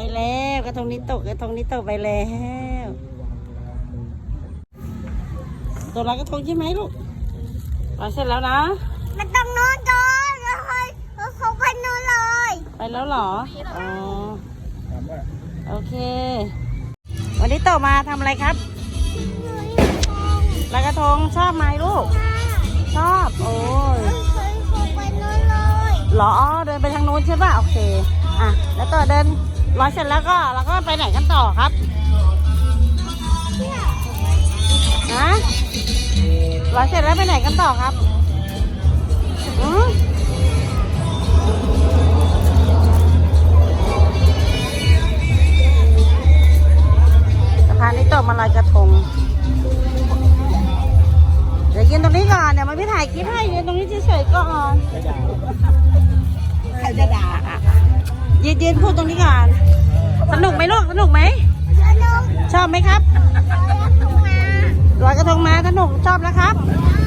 ไปแล้วกระทงนี้ตกกระทงนี้ตกไปแล้วตัวลอยกระทงใช่ไหมลูกลอยเสร็จแล้วนะ มันต้องนอนก่อนแล้วค่อยแล้วเขาไปนอนเลยไปแล้วเหรออ๋อโอเค วันนี้โตมาทำอะไรครับลอยกระทงชอบไหมลูก ชอบโอ้ หรอเดินไปทางนู้นใช่ป่ะโอเคอะแล้วต่อเดินร้อยเสร็จแล้วก็เราก็ไปไหนกันต่อครับฮะร้อยเสร็จแล้วไปไหนกันต่อครับอืมสะพานนี้ตกมาลอยกระทง รงนี้ก่อนเดี๋ยวมาพี่ถ่ายคลิปให้ยืนตรงนี้เฉยๆก่อนใครจะด่ายืนยืนพูดตรงนี้ก่อนสนุกไหมลูกสนุกไหมแล้วลงชอบไหมครับแล้วลงมาลอยกระทงมาสนุกชอบแล้วครับแ